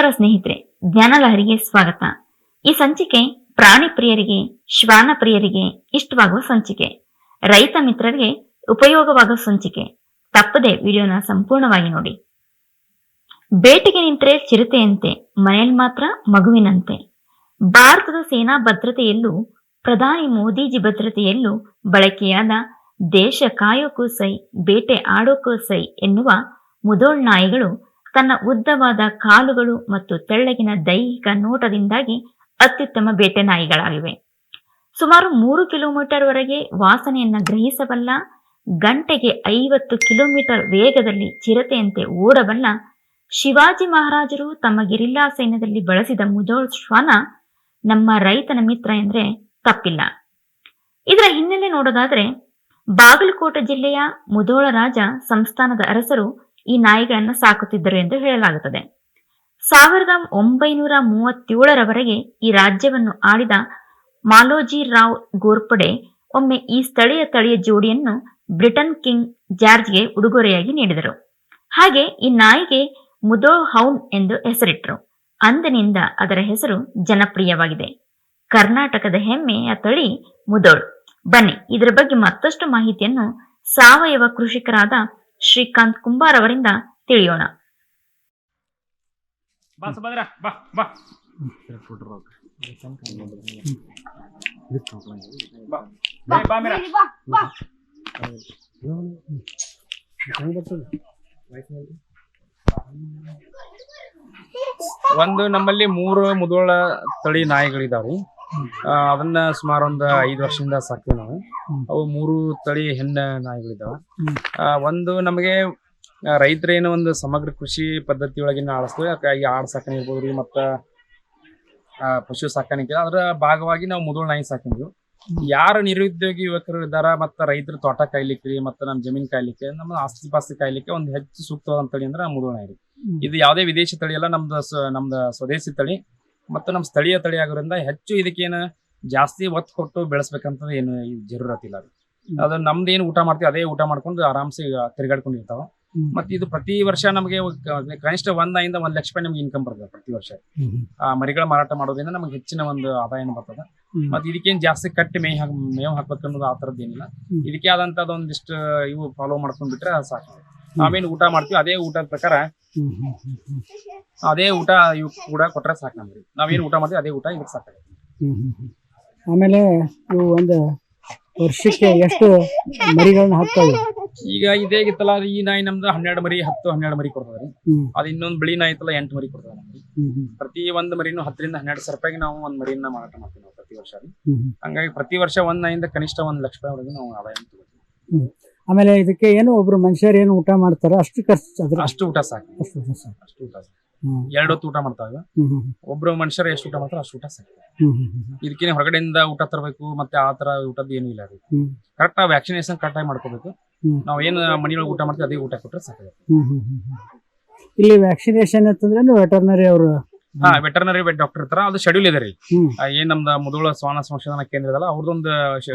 ನಮಸ್ಕಾರ ಸ್ನೇಹಿತರೆ, ಜ್ಞಾನಲಹರಿಗೆ ಸ್ವಾಗತ. ಈ ಸಂಚಿಕೆ ಪ್ರಾಣಿ ಪ್ರಿಯರಿಗೆ, ಶ್ವಾನ ಪ್ರಿಯರಿಗೆ ಇಷ್ಟವಾಗುವ ಸಂಚಿಕೆ. ರೈತ ಮಿತ್ರರಿಗೆ ಉಪಯೋಗವಾಗುವ ಸಂಚಿಕೆ. ತಪ್ಪದೆ ವಿಡಿಯೋನ ಸಂಪೂರ್ಣವಾಗಿ ನೋಡಿ. ಬೇಟೆಗೆ ನಿಂತರೆ ಚಿರತೆಯಂತೆ, ಮನೆಯಲ್ಲಿ ಮಾತ್ರ ಮಗುವಿನಂತೆ. ಭಾರತದ ಸೇನಾ ಭದ್ರತೆಯಲ್ಲೂ, ಪ್ರಧಾನಿ ಮೋದಿಜಿ ಭದ್ರತೆಯಲ್ಲೂ ಬಳಕೆಯಾದ ದೇಶ ಕಾಯೋಕ್ಕೂ ಸೈ, ಬೇಟೆ ಆಡೋಕ್ಕೂ ಸೈ ಎನ್ನುವ ಮುದೋಳ್ ನಾಯಿಗಳು ತನ್ನ ಉದ್ದವಾದ ಕಾಲುಗಳು ಮತ್ತು ತೆಳ್ಳಗಿನ ದೈಹಿಕ ನೋಟದಿಂದಾಗಿ ಅತ್ಯುತ್ತಮ ಬೇಟೆ ನಾಯಿಗಳಾಗಿವೆ. ಸುಮಾರು ಮೂರು ಕಿಲೋಮೀಟರ್ ವರೆಗೆ ವಾಸನೆಯನ್ನ ಗ್ರಹಿಸಬಲ್ಲ, ಗಂಟೆಗೆ ಐವತ್ತು ಕಿಲೋಮೀಟರ್ ವೇಗದಲ್ಲಿ ಚಿರತೆಯಂತೆ ಓಡಬಲ್ಲ ಶಿವಾಜಿ ಮಹಾರಾಜರು ತಮ್ಮ ಗಿರಿಲ್ಲಾ ಸೈನ್ಯದಲ್ಲಿ ಬಳಸಿದ ಮುಜೋಳ್ ಶ್ವಾನ ನಮ್ಮ ರೈತನ ಮಿತ್ರ ಎಂದ್ರೆ ತಪ್ಪಿಲ್ಲ. ಇದರ ಹಿನ್ನೆಲೆ ನೋಡೋದಾದ್ರೆ, ಬಾಗಲಕೋಟೆ ಜಿಲ್ಲೆಯ ಮುಧೋಳ ರಾಜ ಸಂಸ್ಥಾನದ ಅರಸರು ಈ ನಾಯಿಗಳನ್ನು ಸಾಕುತ್ತಿದ್ದರು ಎಂದು ಹೇಳಲಾಗುತ್ತದೆ. ಸಾವಿರದ ಒಂಬೈನೂರ ಮೂವತ್ತೇಳರವರೆಗೆ ಈ ರಾಜ್ಯವನ್ನು ಆಳಿದ ಮಾಲೋಜಿ ರಾವ್ ಗೋರ್ಪಡೆ ಒಮ್ಮೆ ಈ ಸ್ಥಳೀಯ ತಳಿಯ ಜೋಡಿಯನ್ನು ಬ್ರಿಟನ್ ಕಿಂಗ್ ಜಾರ್ಜ್ಗೆ ಉಡುಗೊರೆಯಾಗಿ ನೀಡಿದರು. ಹಾಗೆ ಈ ನಾಯಿಗೆ ಮುದೋ ಹೌನ್ ಎಂದು ಹೆಸರಿಟ್ಟರು ಅಂದಿನಿಂದ ಅದರ ಹೆಸರು ಜನಪ್ರಿಯವಾಗಿದೆ. ಕರ್ನಾಟಕದ ಹೆಮ್ಮೆಯ ತಳಿ ಮುದೋಳ್. ಬನ್ನಿ, ಇದರ ಬಗ್ಗೆ ಮತ್ತಷ್ಟು ಮಾಹಿತಿಯನ್ನು ಸಾವಯವ ಕೃಷಿಕರಾದ ಶ್ರೀಕಾಂತ್ ಕುಂಬಾರ್ ಅವರಿಂದ ತಿಳಿಯೋಣ. ಒಂದು ನಮ್ಮಲ್ಲಿ ಮೂರು ಮುದೋಳ ತಳಿ ನಾಯಿಗಳಿದಾವೆ. ಅದನ್ನ ಸುಮಾರು ಒಂದು ಐದು ವರ್ಷದಿಂದ ಸಾಕ್ತೀವಿ ನಾವು. ಅವು ಮೂರು ತಳಿ ಹೆಣ್ಣ ನಾಯಿಗಳಿದಾವ. ಆ, ಒಂದು ನಮಗೆ ರೈತರ ರೈತರೇನು ಒಂದು ಸಮಗ್ರ ಕೃಷಿ ಪದ್ಧತಿ ಒಳಗಿನ ಅದಕ್ಕಾಗಿ ಅದ್ಕ ಈ ಆಡ್ ಸಾಕಣೆ ಇರ್ಬೋದು ರೀ ಮತ್ತು ಪಶು ಸಾಕಾಣಿಕೆ ಅದರ ಭಾಗವಾಗಿ ನಾವು ಮೂರು ನಾಯಿ ಸಾಕಿದ್ವಿ. ಯಾರು ನಿರುದ್ಯೋಗಿ ಯುವಕರು ಇದ್ದಾರ ಮತ್ತ ರೈತರ ತೋಟ ಕಾಯ್ಲಿಕ್ಕೆ ರೀ ಮತ್ತು ನಮ್ಮ ಜಮೀನ್ ಕಾಯ್ಲಿಕ್ಕೆ ನಮ್ಮ ಆಸ್ತಿ ಪಾಸ್ತಿ ಕಾಯ್ಲಿಕ್ಕೆ ಒಂದು ಹೆಚ್ಚು ಸೂಕ್ತವಾದ ತಳಿ ಅಂದ್ರೆ ಮೂರು ನಾಯಿ ರೀ. ಇದು ಯಾವುದೇ ವಿದೇಶಿ ತಳಿ ಅಲ್ಲ ನಮ್ದು ನಮ್ದು ಸ್ವದೇಶಿ ತಳಿ. ಮತ್ತು ನಮ್ಮ ಸ್ಥಳೀಯ ತಳಿ ಆಗೋದ್ರಿಂದ ಹೆಚ್ಚು ಇದಕ್ಕೇನು ಜಾಸ್ತಿ ಒತ್ತು ಕೊಟ್ಟು ಬೆಳೆಸ್ಬೇಕಂತ ಏನು ಜರೂರತ್ ಇಲ್ಲ ಅದು. ಅದು ನಮ್ದು ಏನು ಊಟ ಮಾಡ್ತೀವಿ ಅದೇ ಊಟ ಮಾಡ್ಕೊಂಡು ಆರಾಮ್ಸೆ ತಿರ್ಗಾಡ್ಕೊಂಡಿರ್ತಾವ ಮತ್ತೆ ಇದು ಪ್ರತಿ ವರ್ಷ ನಮಗೆ ಕನಿಷ್ಠ ಒಂದ್ ನಾಯಿಂದ ಒಂದ್ ಲಕ್ಷ ರೂಪಾಯಿ ನಮ್ಗೆ ಇನ್ಕಮ್ ಬರ್ತದೆ ಪ್ರತಿ ವರ್ಷ. ಆ ಮರಿಗಳ ಮಾರಾಟ ಮಾಡೋದ್ರಿಂದ ನಮಗೆ ಹೆಚ್ಚಿನ ಒಂದು ಆದಾಯನ ಬರ್ತದೆ. ಮತ್ತೆ ಇದಕ್ಕೇನ್ ಜಾಸ್ತಿ ಕಟ್ಟಿ ಮೇವ್ ಹಾಕ್ ಮೇವ್ ಹಾಕ್ಬೇಕನ್ನೋದು ಆ ಥರದ್ದು ಏನಿಲ್ಲ. ಹ್ಮ್. ಇದಕ್ಕೆ ಆದಂತದ ಒಂದಿಷ್ಟು ಇವು ಫಾಲೋ ಮಾಡ್ಕೊಂಡ್ಬಿಟ್ರೆ ಸಾಕು. ನಾವೇನು ಊಟ ಮಾಡ್ತೀವಿ. ಅದೇ ಊಟದ ಪ್ರಕಾರ ಅದೇ ಊಟ ಇವ್ ಕೂಡ ಕೊಟ್ರೆ ಸಾಕು ನಮ್ಗೆ. ನಾವೇನು ಊಟ ಮಾಡ್ತೀವಿ ಅದೇ ಊಟ ಇದಕ್ಕೆ ಸಾಕು ಆಮೇಲೆ ಇವು ಒಂದು ವರ್ಷಕ್ಕೆ ಎಷ್ಟು ಮರಿಗಳನ್ನ ಹಾಕ್ತಾವೆ? ಈಗ ಇದೇ ಇತ್ತಲ್ಲ ಈ ನಾಯಿ ನಮ್ದು ಹನ್ನೆರಡು ಮರಿ ಹತ್ತು ಹನ್ನೆರಡು ಮರಿ ಕೊಡ್ತಾರೆ ಅದು ಇನ್ನೊಂದು ಬಿಳಿ ನಾಯಿ ಇತ್ತಲ್ಲ ಎಂಟು ಮರಿ ಕೊಡ್ತಾರೆ ನಮ್ಗೆ. ಪ್ರತಿ ಒಂದು ಮರಿನೂ ಹತ್ತರಿಂದ ಹನ್ನೆರಡು ಸಾವಿರ ರೂಪಾಯಿಗೆ ನಾವು ಒಂದು ಮರಿಯನ್ನ ಮಾರಾಟ ಮಾಡ್ತೀವಿ ನಾವು ಪ್ರತಿ ವರ್ಷ. ಹಂಗಾಗಿ ಪ್ರತಿ ವರ್ಷ ಒಂದ್ ನಾಯಿಂದ ಕನಿಷ್ಠ ಒಂದ್ ಲಕ್ಷ ರೂಪಾಯಿ ನಾವು ಆದಾಯ ತಗೋತೀವಿ. ಆಮೇಲೆ ಇದಕ್ಕೆ ಏನು ಒಬ್ರು ಮನುಷ್ಯರು ಏನು ಊಟ ಮಾಡ್ತಾರೆ ಅಷ್ಟು ಖರ್ಚು ಅದ್ರ ಅಷ್ಟು ಊಟ ಸಾಕು. ಅಷ್ಟು ಊಟ ಸಾಕು. ಅಷ್ಟು ಊಟ ಸಾಕು. ಹ್ಮ್. ಎರಡು ಹೊತ್ತು ಊಟ ಮಾಡ್ತಾವೆ. ಹ್ಮ್ ಹ್ಮ್ ಒಬ್ರು ಮನುಷ್ಯರು ಎಷ್ಟು ಊಟ ಮಾಡ್ತಾರೆ ಅಷ್ಟು ಊಟ ಸಾಕು. ಹ್ಮ್ ಹ್ಮ್ ಹ್ಮ್ ಇದಕ್ಕೇನು ಹೊರಗಡೆಯಿಂದ ಊಟ ತರಬೇಕು ಮತ್ತೆ ಆ ತರ ಊಟದ ಏನು ಇಲ್ಲ ಹ್ಮ್. ಕರೆಕ್ಟ್ ವ್ಯಾಕ್ಸಿನೇಷನ್ ಕರೆಕ್ಟ್ ಆಗಿ ಮಾಡ್ಕೋಬೇಕು. ಹ್ಮ್. ನಾವು ಏನು ಮನೆಯೊಳಗೆ ಊಟ ಮಾಡ್ತೀವಿ ಅದೇ ಊಟ ಕೊಟ್ಟರೆ ಸಾಕು ಹ್ಮ್ ಹ್ಮ್ ಹ್ಮ್ ಹ್ಮ್. ಇಲ್ಲಿ ವ್ಯಾಕ್ಸಿನೇಷನ್ ಅಂತಂದ್ರೆ ವೆಟರ್ನರಿ ಅವರು ಹಾ ವೆಟರ್ನರಿ ಡಾಕ್ಟರ್ ಇರ್ತಾರ ಅದು ಶೆಡ್ಯೂಲ್ ಇದೆ ರೀ. ಆ, ಏನ್ ನಮ್ದ ಮುದುಳ ಶ್ವಾನ ಸಂಶೋಧನಾ ಕೇಂದ್ರ ಇದಲ್ಲ ಅವ್ರದ್ದೊಂದು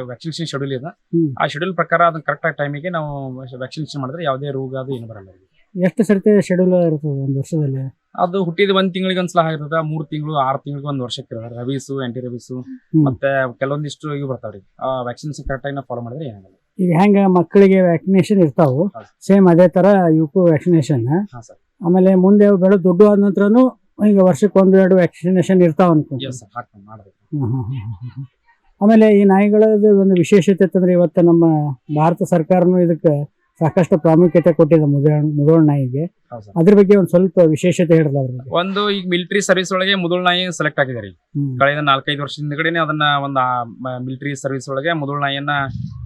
ವ್ಯಾಕ್ಸಿನೇಷನ್ ಶೆಡ್ಯೂಲ್ ಇದೆ. ಹ್ಮ್. ಆ ಶೆಡ್ಯೂಲ್ ಪ್ರಕಾರ ಅದನ್ನ ಕರೆಕ್ಟ್ ಆಗಿ ಟೈಮಿಗೆ ನಾವು ವ್ಯಾಕ್ಸಿನೇಷನ್ ಮಾಡಿದ್ರೆ ಯಾವುದೇ ರೋಗ ಅದು ಏನು ಬರಲ್ಲ. ರೀ. ಎಷ್ಟು ಸರ್ತಿ ಶೆಡ್ಯೂಲ್ ಇರ್ತದೆ ಒಂದು ವರ್ಷದಲ್ಲಿ? ಅದು ಹುಟ್ಟಿದ ಒಂದ್ ತಿಂಗಳಿಗೆ ಒಂದ್ಸಲ ಇರ್ತದ ಮೂರ್ ತಿಂಗಳು ಆರ್ ತಿಂಗಳಿಗೆ ಒಂದ್ ವರ್ಷಕ್ಕೆ ಇರ್ತದೆ. ರಬೀಸು ಆಂಟಿ ರಬೀಸು ಮತ್ತೆ ಕೆಲವೊಂದಿಷ್ಟು ಇವು ಬರ್ತಾವ್ರಿ ಆ ವ್ಯಾಕ್ಸಿನೇಷನ್ ಕರೆಕ್ಟ್ ಆಗಿ ನಾವು ಫಾಲೋ ಮಾಡಿದ್ರೆ ಏನಾಗಲ್ಲ. ಈಗ ಹೆಂಗ ಮಕ್ಕಳಿಗೆ ವ್ಯಾಕ್ಸಿನೇಷನ್ ಇರ್ತಾವು ಹೌದು. ಸೇಮ್ ಅದೇ ತರ ಇವಕ್ಕೂ ವ್ಯಾಕ್ಸಿನೇಷನ್ ಹಾ ಸರ್ ಆಮೇಲೆ ಮುಂದೆ ಬೆಳೆ ದೊಡ್ಡ ಆದ ನಂತರನು ಈಗ ವರ್ಷಕ್ಕೆ ಒಂದು ಎರಡು ವ್ಯಾಕ್ಸಿನೇಷನ್ ಇರ್ತಾವ. ಆಮೇಲೆ ಈ ನಾಯಿಗಳದ್ದು ಒಂದು ವಿಶೇಷತೆ ಅಂತಂದ್ರೆ ಇವತ್ತು ನಮ್ಮ ಭಾರತ ಸರ್ಕಾರನು ಇದಕ್ಕೆ ಸಾಕಷ್ಟು ಪ್ರಾಮುಖ್ಯತೆ ಕೊಟ್ಟಿದೆ ಮುದೋಳ ಮುದೋಳ ನಾಯಿಗೆ ಅದ್ರ ಬಗ್ಗೆ ಒಂದು ಸ್ವಲ್ಪ ವಿಶೇಷತೆ ಹೇಳಿದ್ರೆ ಅದ್ರ ಬಗ್ಗೆ ಒಂದು ಈಗ ಮಿಲಿಟರಿ ಸರ್ವಿಸ್ ಒಳಗೆ ಮುದುಳ್ ನಾಯಿ ಸೆಲೆಕ್ಟ್ ಆಗಿದ್ದಾರೆ ಹ್ಮ್. ಕಳೆದ ನಾಲ್ಕೈದು ವರ್ಷದ ಹಿಂದ್ಗಡೆನೆ ಅದನ್ನ ಒಂದು ಮಿಲಿಟರಿ ಸರ್ವಿಸ್ ಒಳಗೆ ಮುದುಳ್ ನಾಯಿಯನ್ನ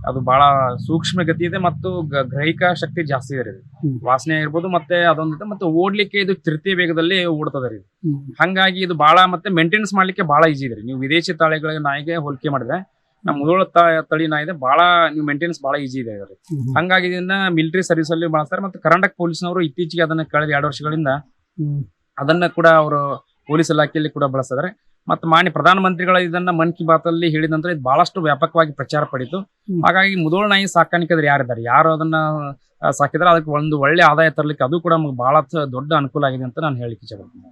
ಅದು ಬಹಳ ಸೂಕ್ಷ್ಮ ಗತಿ ಇದೆ ಮತ್ತು ಗ- ಗ್ರಹಿಕ ಶಕ್ತಿ ಜಾಸ್ತಿ ಇದೆ ರೀ ಹ್ಮ್. ವಾಸನೆ ಆಗಿರ್ಬೋದು ಮತ್ತೆ ಅದೊಂದಿದೆ ಮತ್ತೆ ಓಡ್ಲಿಕ್ಕೆ ಇದು ತೃತೀಯ ವೇಗದಲ್ಲಿ ಓಡ್ತದೆ ರೀ ಇದು. ಹ್ಮ್. ಹಂಗಾಗಿ ಇದು ಬಹಳ ಮತ್ತೆ ಮೇಂಟೆನೆನ್ಸ್ ಮಾಡ್ಲಿಕ್ಕೆ ಬಹಳ ಈಜಿ ಇದೆ ರೀ ನೀವು ವಿದೇಶಿ ತಾಳೆಗಳ ನಾಯಿಗೆ ಹೋಲಿಕೆ ಮಾಡಿದ್ರೆ ನಮ್ಮ ಮುದೋಳ ತ- ತಳಿ ನಾಯಿ ಇದೆ ಬಹಳ ನೀವು ಮೇಂಟೆನೆನ್ಸ್ ಬಹಳ ಈಜಿ ಇದೆ ಹ್ಮ್. ಹಂಗಾಗಿ ಇದನ್ನ ಮಿಲಿಟರಿ ಸರ್ವಿಸ್ ಅಲ್ಲಿ ಬಳಸ್ತಾರೆ ಮತ್ತೆ ಕರ್ನಾಟಕ ಪೊಲೀಸ್ನವರು ಇತ್ತೀಚೆಗೆ ಅದನ್ನ ಕಳೆದ ಎರಡು ವರ್ಷಗಳಿಂದ ಅದನ್ನ ಕೂಡ ಅವರು ಪೊಲೀಸ್ ಇಲಾಖೆಯಲ್ಲಿ ಕೂಡ ಬಳಸ್ತಾರೆ. ಮತ್ತು ಮಾನ್ಯ ಪ್ರಧಾನಮಂತ್ರಿಗಳ ಇದನ್ನ ಮನ್ ಕಿ ಬಾತ್ ಅಲ್ಲಿ ಹೇಳಿದ ನಂತರ ಇದು ಬಹಳಷ್ಟು ವ್ಯಾಪಕವಾಗಿ ಪ್ರಚಾರ ಪಡಿತು. ಹಾಗಾಗಿ ಮುದೋಳ ನಾಯಿ ಸಾಕಾಣಿಕೆದ್ರೆ ಯಾರಿದ್ದಾರೆ ಯಾರು ಅದನ್ನ ಸಾಕಿದ್ರೆ? ಅದಕ್ಕೆ ಒಂದು ಒಳ್ಳೆ ಆದಾಯ ತರಲಿಕ್ಕೆ ಅದು ಕೂಡ ನಮ್ಗೆ ಬಹಳ ದೊಡ್ಡ ಅನುಕೂಲ ಆಗಿದೆ ಅಂತ ನಾನು ಹೇಳಿಕ್ಕೆ ಇಷ್ಟಪಡ್ತೀನಿ